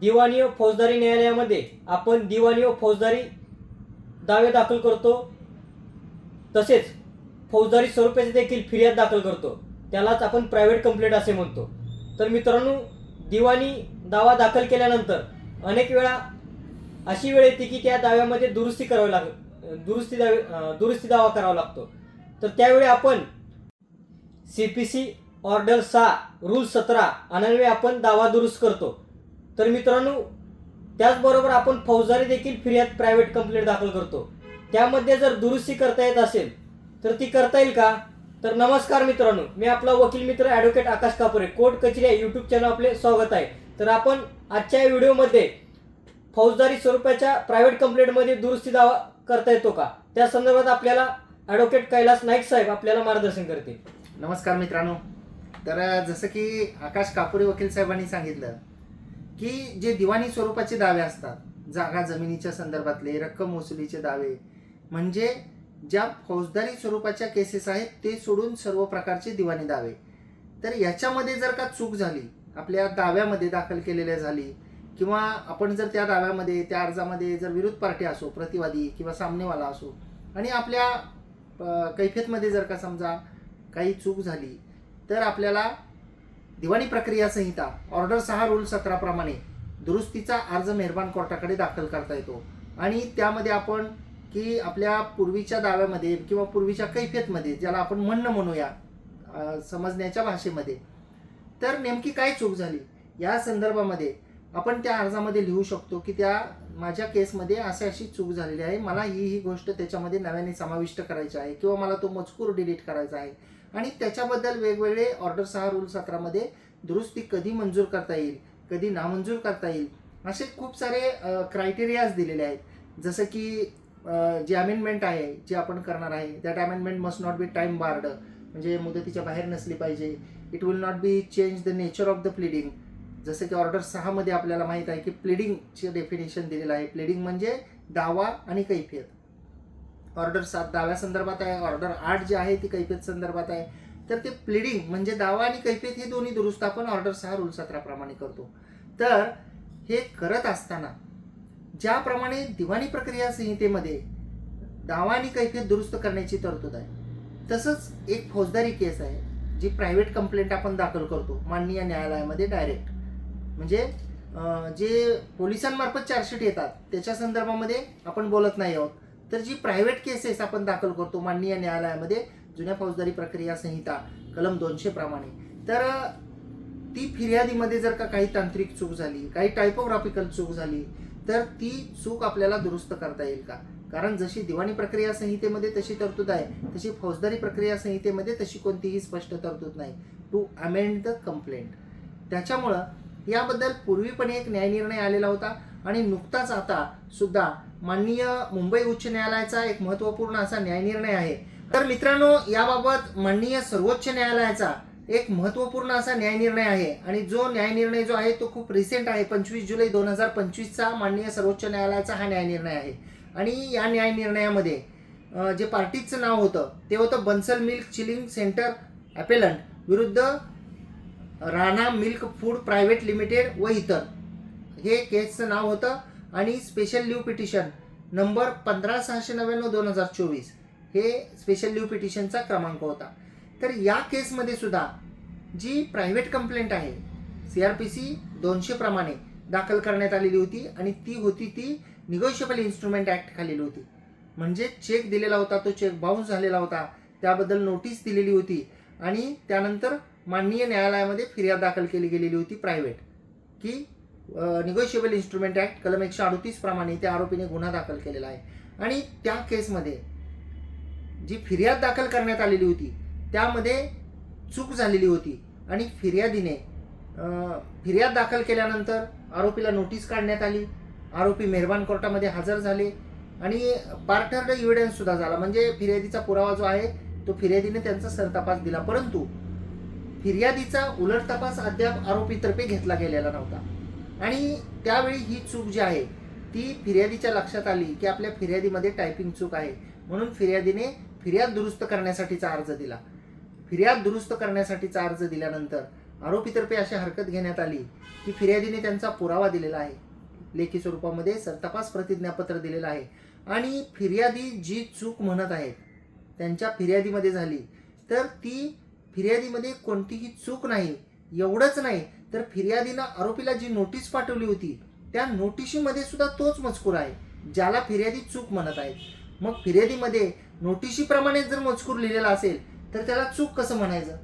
दिवाणी व फौजदारी न्यायालयामध्ये आपण दिवाणी व फौजदारी दावे दाखल करतो. तसेच फौजदारी स्वरूपाचे देखील फिर्याद दाखल करतो. त्यालाच आपण प्रायव्हेट कंप्लेंट असे म्हणतो. तर मित्रांनो दिवाणी दावा दाखल केल्यानंतर अनेक वेळा अशी वेळ येते की त्या दाव्यामध्ये दुरुस्ती करावी लाग दुरुस्ती दावे दुरुस्ती दावा करावा लागतो. तर त्यावेळी आपण सी पी सी ऑर्डर सहा रूल सतरा अन्वये आपण दावा दुरुस्त करतो. तर मित्रांनो त्याचबरोबर आपण फौजदारी देखील फिर्याद प्रायव्हेट कंप्लेंट दाखल करतो. त्यामध्ये जर दुरुस्ती करता येत असेल तर ती करता येईल का? तर नमस्कार मित्रांनो मी आपला वकील मित्र ॲडव्होकेट आकाश कापुरे कोर्ट कचेरी या यूट्यूब चॅनल आपले स्वागत आहे. तर आपण आजच्या या व्हिडिओमध्ये फौजदारी स्वरूपाच्या प्रायव्हेट कंप्लेंटमध्ये दुरुस्ती दावा करता येतो का? त्या संदर्भात आपल्याला ॲडव्होकेट कैलास नाईक साहेब आपल्याला मार्गदर्शन करतील. नमस्कार मित्रांनो. तर जसं की आकाश कापुरे वकील साहेबांनी सांगितलं की जे दिवाणी स्वरूपाचे दावे असतात जागा जमिनीच्या संदर्भातले रक्कम वसुलीचे दावे म्हणजे ज्या फौजदारी स्वरूपाच्या केसेस आहेत ते सोडून सर्व प्रकारचे दिवाणी दावे. तर याच्यामध्ये जर का चूक झाली आपल्या दाव्यामध्ये दाखल केलेल्या झाली किंवा आपण जर त्या दाव्यामध्ये त्या अर्जामध्ये जर विरोध पार्टी असो प्रतिवादी किंवा सामनेवाला असो आणि आपल्या कैफेतमध्ये कैफियतमध्ये जर का समजा काही चूक झाली तर आपल्याला दिवाणी प्रक्रिया संहिता ऑर्डर सहा रूल सतराप्रमाणे दुरुस्तीचा अर्ज मेहरबान कोर्टाकडे दाखल करता येतो. आणि त्यामध्ये आपण की आपल्या पूर्वीच्या दाव्यामध्ये किंवा पूर्वीच्या कैफियतमध्ये ज्याला आपण म्हणणं म्हणूया समजण्याच्या भाषेमध्ये. तर नेमकी काय चूक झाली? या संदर्भामध्ये आपण त्या अर्जामध्ये लिहू शकतो की त्या माझ्या केसमध्ये अशी अशी चूक झालेली आहे. मला ही ही गोष्ट त्याच्यामध्ये नव्याने समाविष्ट करायची आहे किंवा मला तो मजकूर डिलीट करायचा आहे. आणि त्याच्याबद्दल वेगवेगळे ऑर्डर सहा रूल सतरामध्ये दुरुस्ती कधी मंजूर करता येईल कधी नामंजूर करता येईल असे खूप सारे क्रायटेरियाज दिलेले आहेत. जसं की जे अमेंडमेंट आहे जे आपण करणार आहे that amendment must not be time barred म्हणजे मुदतीच्या बाहेर नसली पाहिजे. It will not be change the nature of the pleading जसं की ऑर्डर सहामध्ये आपल्याला माहीत आहे की प्लिडिंगचे डेफिनेशन दिलेलं आहे. प्लिडिंग म्हणजे दावा आणि कैफियत. ऑर्डर सात दाव्या संदर्भात आहे. ऑर्डर आठ जी आहे ती कैफियत संदर्भात आहे. तर ते प्लिडिंग म्हणजे दावा आणि कैफियत हे दोन्ही दुरुस्त आपण ऑर्डर सहा रूल सतराप्रमाणे करतो. तर हे करत असताना ज्याप्रमाणे दिवाणी प्रक्रिया संहितेमध्ये दावा आणि कैफियत दुरुस्त करण्याची तरतूद आहे तसंच एक फौजदारी केस आहे जी प्रायव्हेट कंप्लेंट आपण दाखल करतो माननीय न्यायालयामध्ये डायरेक्ट म्हणजे जे पोलिसांमार्फत चार्जशीट येतात त्याच्या संदर्भामध्ये आपण बोलत नाही आहोत. तर जी प्रायव्हेट केसेस आपण दाखल करतो माननीय न्यायालयामध्ये जुन्या फौजदारी प्रक्रिया संहिता कलम दोनशे प्रमाणे तर ती फिर्यादीमध्ये जर का काही तांत्रिक चूक झाली काही टायपोग्राफिकल चूक झाली तर ती चूक आपल्याला दुरुस्त करता येईल का? कारण जशी दिवाणी प्रक्रिया संहितेमध्ये तशी तरतूद आहे तशी फौजदारी प्रक्रिया संहितेमध्ये तशी कोणतीही स्पष्ट तरतूद नाही. To amend the complaint. त्याच्यामुळं याबद्दल पूर्वीपणे एक न्यायनिर्णय आलेला होता आणि नुकताच आता सुद्धा माननीय मुंबई उच्च न्यायालयाचा एक महत्त्वपूर्ण असा न्यायनिर्णय आहे. तर मित्रांनो याबाबत माननीय सर्वोच्च न्यायालयाचा एक महत्त्वपूर्ण असा न्यायनिर्णय आहे. आणि जो न्यायनिर्णय जो आहे तो खूप रिसेंट आहे. पंचवीस जुलै दोन हजार पंचवीसचा माननीय सर्वोच्च न्यायालयाचा हा न्यायनिर्णय आहे. आणि या न्यायनिर्णयामध्ये जे पार्टीचं नाव होतं ते होतं Bansal milk chilling centre appellant विरुद्ध Rana milk food private limited व इतर. हे केसचं नाव होतं. आणि स्पेशल लिव्ह पिटिशन नंबर पंधरा सहाशे नव्याण्णव दोन हजार चोवीस हे स्पेशल लिव्ह पिटिशनचा क्रमांक होता. तर या केसमध्ये सुद्धा जी प्रायव्हेट कंप्लेंट आहे सी आर पी सी दोनशे प्रमाणे दाखल करण्यात आलेली होती आणि ती होती ती निगोशिएबल इन्स्ट्रुमेंट ॲक्ट खालील होती. म्हणजे चेक दिलेला होता तो चेक बाउन्स झालेला होता त्याबद्दल नोटीस दिलेली होती आणि त्यानंतर माननीय न्यायालयामध्ये फिर्याद दाखल केली गेलेली होती प्रायव्हेट की निगोशिएबल इन्स्ट्रुमेंट ॲक्ट कलम एकशे अडतीस प्रमाणे त्या आरोपीने गुन्हा दाखल केलेला आहे. आणि त्या केसमध्ये जी फिर्याद दाखल करण्यात आलेली होती त्यामध्ये चूक झालेली होती. आणि फिर्यादीने फिर्याद दाखल केल्यानंतर आरोपीला नोटीस काढण्यात आली. आरोपी मेहरबान कोर्टामध्ये हजर झाले. आणि पार्टर्ड इव्हिडन्ससुद्धा झाला. म्हणजे फिर्यादीचा पुरावा जो आहे तो फिर्यादीने त्यांचा सरतपास दिला. परंतु फिर्यादीचा उलट तपास अद्याप आरोपीतर्फे घेतला गेलेला नव्हता. आणि त्यावेळी ही चूक जी आहे ती फिर्यादीच्या लक्षात आली की आपल्या फिर्यादीमध्ये टायपिंग चूक आहे. म्हणून फिर्यादीने फिर्याद दुरुस्त करण्यासाठीचा अर्ज दिला. फिर्याद दुरुस्त करण्यासाठीचा अर्ज दिल्यानंतर आरोपीतर्फे अशी हरकत घेण्यात आली की फिर्यादीने त्यांचा पुरावा दिलेला आहे. लेखी स्वरूपामध्ये सरतपास प्रतिज्ञापत्र दिलेलं आहे. आणि फिर्यादी जी चूक म्हणत आहेत त्यांच्या फिर्यादीमध्ये झाली तर ती फिर्यादीमध्ये कोणतीही चूक नाही. एवढंच नाही तर फिर्यादीनं आरोपीला जी नोटीस पाठवली होती त्या नोटिशीमध्ये सुद्धा तोच मजकूर आहे ज्याला फिर्यादी चूक म्हणत आहेत. मग फिर्यादीमध्ये नोटिशीप्रमाणेच जर मजकूर लिहिलेला असेल तर त्याला चूक कसं म्हणायचं?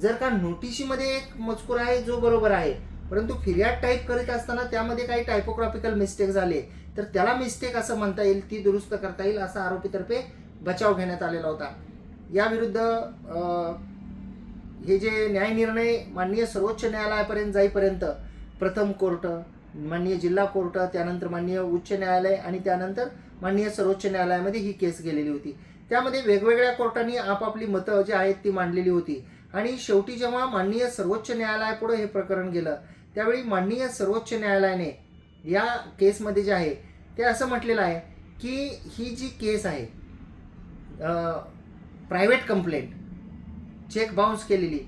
जर का नोटिशीमध्ये एक मजकूर आहे जो बरोबर आहे परंतु फिर्याद टाईप करीत असताना त्यामध्ये काही टायपोग्राफिकल मिस्टेक झाले तर त्याला मिस्टेक असं म्हणता येईल ती दुरुस्त करता येईल असा आरोपीतर्फे बचाव घेण्यात आलेला होता. याविरुद्ध हे जे न्यायनिर्णय माननीय सर्वोच्च न्यायालयापर्यंत जाईपर्यंत प्रथम कोर्ट माननीय जिल्हा कोर्ट त्यानंतर माननीय उच्च न्यायालय आणि त्यानंतर माननीय सर्वोच्च न्यायालयामध्ये ही केस गेलेली होती. त्यामध्ये वेगवेगळ्या कोर्टांनी आपापली मतं जी आहेत ती मांडलेली होती. आणि शेवटी जेव्हा माननीय सर्वोच्च न्यायालयापुढे हे प्रकरण गेलं त्यावेळी माननीय सर्वोच्च न्यायालयाने या केसमध्ये जे आहे ते असं म्हटलेलं आहे की ही जी केस आहे प्रायव्हेट कंप्लेंट चेक बाउन्स केलेली.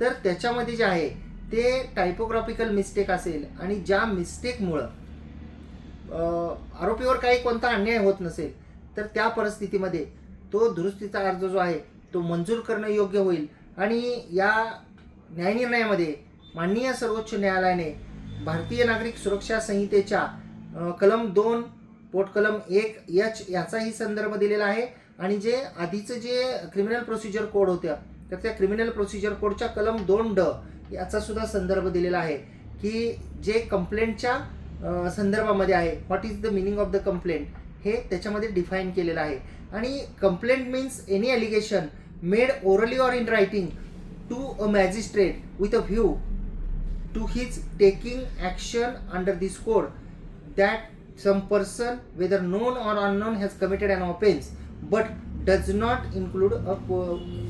तर त्याच्यामध्ये जे आहे ते टायपोग्राफिकल मिस्टेक असेल आणि ज्या मिस्टेकमुळं आरोपीवर काही कोणता अन्याय होत नसेल तर त्या परिस्थितीमध्ये तो दुरुस्तीचा अर्ज जो आहे तो मंजूर करणं योग्य होईल. आणि या न्यायनिर्णयामध्ये माननीय सर्वोच्च न्यायालयाने भारतीय नागरिक सुरक्षा संहितेच्या कलम दोन पोट कलम एक एच याचाही संदर्भ दिलेला आहे. आणि जे आधीचं जे क्रिमिनल प्रोसिजर कोड होत्या तर त्या क्रिमिनल प्रोसिजर कोडच्या कलम दोन ड याचा सुद्धा संदर्भ दिलेला आहे. की जे कंप्लेंटच्या संदर्भामध्ये आहे what is the meaning of the complaint हे त्याच्यामध्ये डिफाईन केलेलं आहे. आणि complaint means any allegation made orally or in writing to a magistrate with a view to his taking action under this code that some person whether known or unknown has committed an offence but does not include a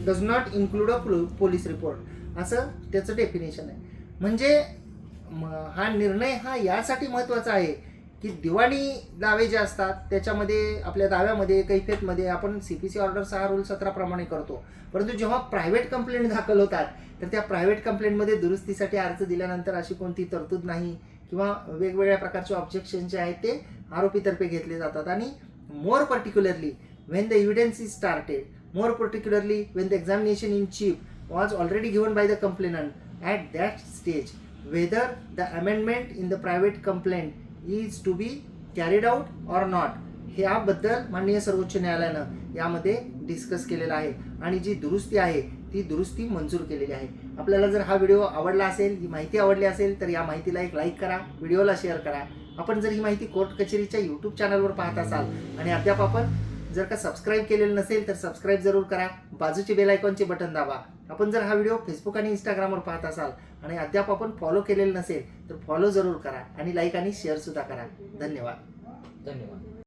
does not include a police report असं त्याचं definition आहे. म्हणजे म- हा निर्णय हा यासाठी महत्त्वाचा आहे की दिवाणी दावे जे असतात त्याच्यामध्ये आपल्या दाव्यामध्ये कैफेतमध्ये आपण सी पी सी ऑर्डर सहा रूल सतराप्रमाणे करतो. परंतु जेव्हा प्रायव्हेट कंप्लेंट दाखल होतात तर त्या प्रायव्हेट कंप्लेंटमध्ये दुरुस्तीसाठी अर्ज दिल्यानंतर अशी कोणती तरतूद नाही किंवा वेगवेगळ्या प्रकारचे ऑब्जेक्शन जे आहेत ते आरोपीतर्फे घेतले जातात. आणि more particularly when the evidence is started more particularly when the examination in chief was already given by the complainant at that stage whether the amendment in the private complaint is to be carried out or not ह्याबद्दल माननीय सर्वोच्च न्यायालयानं यामध्ये discuss केलेलं आहे. आणि जी दुरुस्ती आहे ती दुरुस्ती मंजूर केलेली आहे. आपल्याला जर हा व्हिडिओ आवडला असेल ही माहिती आवडली असेल तर या माहितीला एक लाईक करा व्हिडिओला शेअर करा. आपण जर ही माहिती कोर्ट कचेरीच्या यूट्यूब चॅनलवर पाहत असाल आणि अद्याप आपण जर का सबस्क्राईब केलेलं नसेल तर सबस्क्राईब जरूर करा. बाजूचे बेल आयकॉनचे बटन दाबा. आपण जर हा व्हिडिओ फेसबुक आणि इंस्टाग्रामवर पाहत असाल आणि अद्याप आपण फॉलो केलेलं नसेल तर फॉलो जरूर करा आणि लाईक आणि शेअरसुद्धा करा. धन्यवाद. धन्यवाद.